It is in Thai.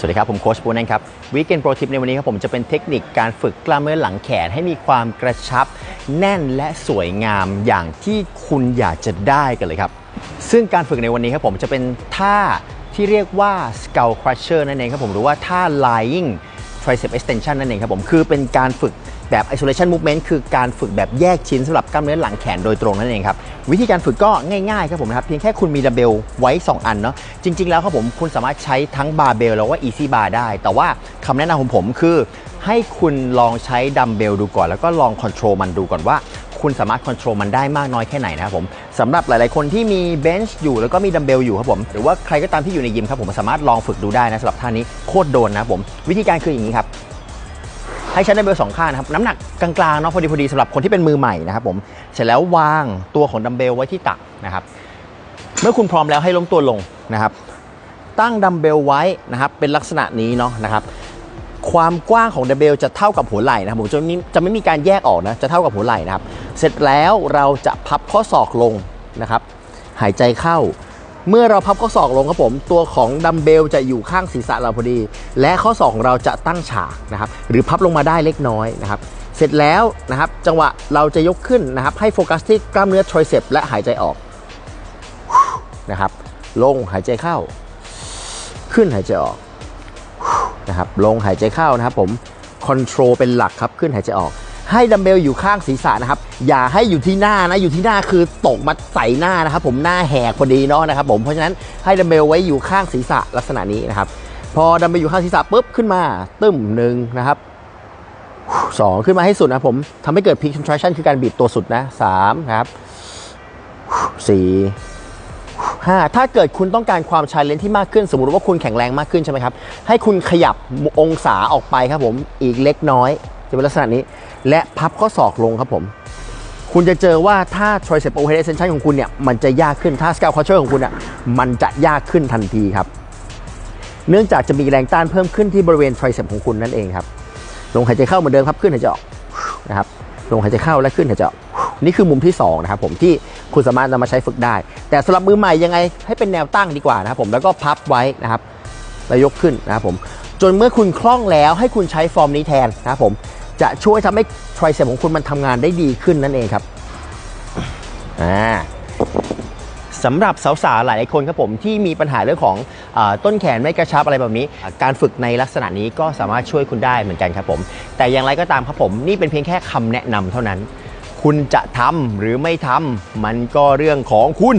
สวัสดีครับ ผมโค้ชปูนันครับวีเกนโปรทิปในวันนี้ครับผมจะเป็นเทคนิคการฝึกกล้ามเนื้อหลังแขนให้มีความกระชับ แน่นและสวยงามอย่างที่คุณอยากจะได้กันเลยครับ ซึ่งการฝึกในวันนี้ครับผมจะเป็นท่าที่เรียกว่า skull crusher นั่นเองครับผมหรือว่าท่า lying tricep extension นั่นเองครับผมคือเป็นการฝึก แบบ isolation movement คือการฝึกแบบแยกชิ้นสำหรับกล้ามเนื้อหลังแขนโดยตรงนั่นเองครับ วิธีการฝึกก็ง่ายๆครับผมนะครับ เพียงแค่คุณมีดัมเบลไว้ 2 อันเนาะจริง ๆ แล้วครับผมคุณสามารถใช้ทั้งบาร์เบลแล้วว่า easy bar ได้ แต่ว่าคำแนะนำของผมคือ ให้คุณลองใช้ดัมเบลดูก่อน แล้วก็ลองคอนโทรลมันดูก่อนว่าคุณสามารถคอนโทรลมันได้มากน้อยแค่ไหนนะครับผมสำหรับหลาย ๆ คนที่มีเบนช์อยู่แล้วก็มีดัมเบลอยู่ครับผม หรือว่าใครก็ตามที่อยู่ในยิมครับผมสามารถลองฝึกดูได้นะสำหรับท่านี้โคตรโดนนะผม วิธีการคืออย่างนี้ครับ ให้ใช้ดัมเบลสองข้างนะครับน้ำหนักกลางๆเนาะพอดีพอดีสำหรับคนที่เป็นมือใหม่นะครับผมเสร็จแล้ววางตัวของดัมเบลไว้ที่ตักนะครับเมื่อคุณพร้อมแล้วให้ล้มตัวลงนะครับ ตั้งดัมเบลไว้นะครับเป็นลักษณะนี้เนาะนะครับความกว้างของดัมเบลจะเท่ากับหัวไหล่นะครับผมจะไม่จะไม่มีการแยกออกนะจะเท่ากับหัวไหล่นะครับ เสร็จแล้วเราจะพับข้อศอกลงนะครับ หายใจเข้า เมื่อเราพับข้อศอกลงครับผม ตัวของดัมเบลจะอยู่ข้างศีรษะเราพอดี และข้อศอกของเราจะตั้งฉากนะครับ หรือพับลงมาได้เล็กน้อยนะครับ เสร็จแล้วนะครับ จังหวะเราจะยกขึ้นนะครับ ให้โฟกัสที่กล้ามเนื้อทริเซปและหายใจออกนะครับ ลงหายใจเข้า ขึ้นหายใจออกนะครับ ลงหายใจเข้านะครับผม คอนโทรลเป็นหลักครับ ขึ้นหายใจออก ให้ดัมเบลอยู่ข้างศีรษะนะครับ อย่าให้อยู่ที่หน้านะ อยู่ที่หน้าคือตกมาใส่หน้านะครับ ผมหน้าแหกพอดีเนาะนะครับ ผม เพราะฉะนั้นให้ดัมเบลไว้อยู่ข้างศีรษะลักษณะนี้นะครับ พอดัมเบลอยู่ข้างศีรษะปุ๊บขึ้นมาตึ้มหนึ่งนะครับสองขึ้นมาให้สุดนะผมทำให้เกิด peak contraction คือการบีบตัวสุดนะสามครับสี่ห้าถ้าเกิดคุณต้องการความชาเลนจ์ที่มากขึ้น สมมติว่าคุณแข็งแรงมากขึ้นใช่ไหมครับ ให้คุณขยับองศาออกไปครับผมอีกเล็กน้อย จะเป็นลักษณะนี้ และพับข้อศอกลงครับผม คุณจะเจอว่าถ้า tricep overhead extension ของคุณเนี่ยมันจะยากขึ้นถ้า scalp crusher ของคุณอะมันจะยากขึ้นทันทีครับ เนื่องจากจะมีแรงต้านเพิ่มขึ้นที่บริเวณ tricep ของคุณนั่นเองครับลงหายใจเข้าเหมือนเดิมครับขึ้นหายใจออกนะครับลงหายใจเข้าและขึ้นหายใจออกนี่คือมุมที่สองนะครับผมที่คุณสามารถนำมาใช้ฝึกได้ แต่สำหรับมือใหม่ยังไงให้เป็นแนวตั้งดีกว่านะครับผมแล้วก็พับไว้นะครับแล้วยกขึ้นนะครับผมจนเมื่อคุณคล่องแล้วให้คุณใช้ฟอร์มนี้แทนนะครับผม จะช่วยทำให้ทริเซปของคุณมันทำงานได้ดีขึ้นนั่นเองครับอ่าสำหรับสาวๆ หลายคนครับผมที่มีปัญหาเรื่องของอต้นแขนไม่กระชับอะไรแบบนี้ การฝึกในลักษณะนี้ก็สามารถช่วยคุณได้เหมือนกันครับผม แต่อย่างไรก็ตามครับผมนี่เป็นเพียงแค่คำแนะนำเท่านั้น คุณจะทำหรือไม่ทำมันก็เรื่องของคุณ